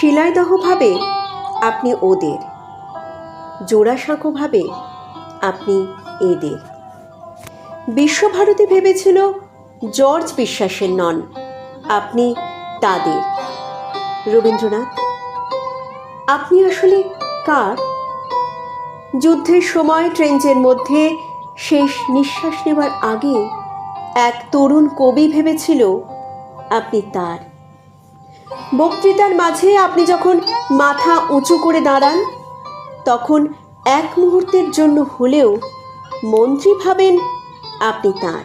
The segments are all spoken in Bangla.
শিলাইদহভাবে আপনি ওদের। জোড়াসাঁকোভাবে আপনি এদের। বিশ্বভারতী ভেবেছিল জর্জ বিশ্বাসের নন, আপনি তাদের। রবীন্দ্রনাথ, আপনি আসলে কার? যুদ্ধের সময় ট্রেঞ্চের মধ্যে শেষ নিঃশ্বাস নেওয়ার আগে এক তরুণ কবি ভেবেছিল আপনি তার। বক্তৃতার মাঝে আপনি যখন মাথা উঁচু করে দাঁড়ান, তখন এক মুহূর্তের জন্য হলেও মন্ত্রী ভাবেন আপনি তার।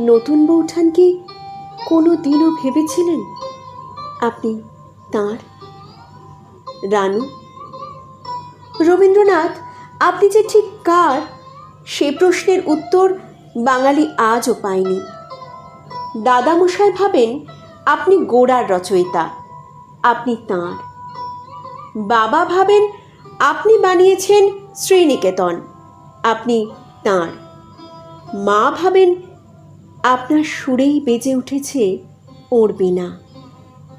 নতুন বৌঠান কি কোনো দিনও ভেবেছিলেন আপনি তার? রানু, রবীন্দ্রনাথ, আপনি যে ঠিক কার? সে প্রশ্নের উত্তর বাঙালি আজও পায়নি। দাদামশাই ভাবেন আপনি গোড়ার রচয়িতা, আপনি তাঁর। বাবা ভাবেন আপনি বানিয়েছেন শ্রীনিকেতন, আপনি তাঁর। মা ভাবেন আপনার সুরেই বেজে উঠেছে ওর বিনা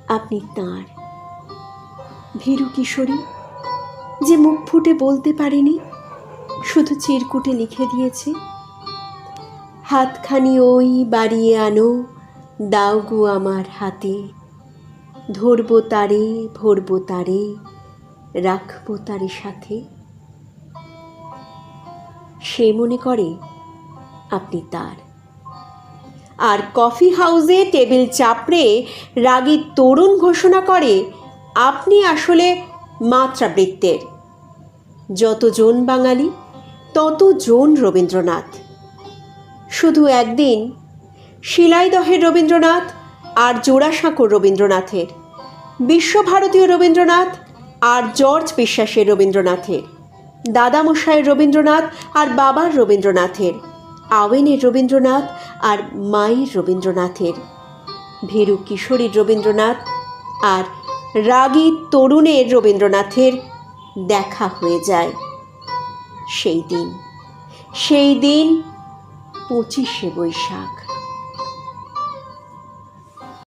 আপনি তাঁর। ভীরু কিশোরী, যে মুখ ফুটে বলতে পারেনি, শুধু চিরকুটে লিখে দিয়েছে, হাতখানি ওই বাড়িয়ে আনো দাও গো আমার হাতে। ধরবো তারে, ভরবো তারে, রাখব তারে সাথে। সে মনে করে, আপনি তার। আর কফি হাউসে টেবিল চাপড়ে রাগী তরুণ ঘোষণা করে, আপনি আসলে মাত্রাবৃত্তের। যতজন বাঙালি, ততজন রবীন্দ্রনাথ। শুধু একদিন শিলাইদহের রবীন্দ্রনাথ আর জোড়াসাঁকোর রবীন্দ্রনাথের। বিশ্বভারতীয় রবীন্দ্রনাথ আর জর্জ বিশ্বাসের রবীন্দ্রনাথের। দাদামশাইয়ের রবীন্দ্রনাথ আর বাবার রবীন্দ্রনাথের। আওয়েনের রবীন্দ্রনাথ আর মায়ের রবীন্দ্রনাথের। ভীরু কিশোরীর রবীন্দ্রনাথ আর রাগী তরুণের রবীন্দ্রনাথের দেখা হয়ে যায় সেই দিন। সেই দিন পঁচিশে বৈশাখ।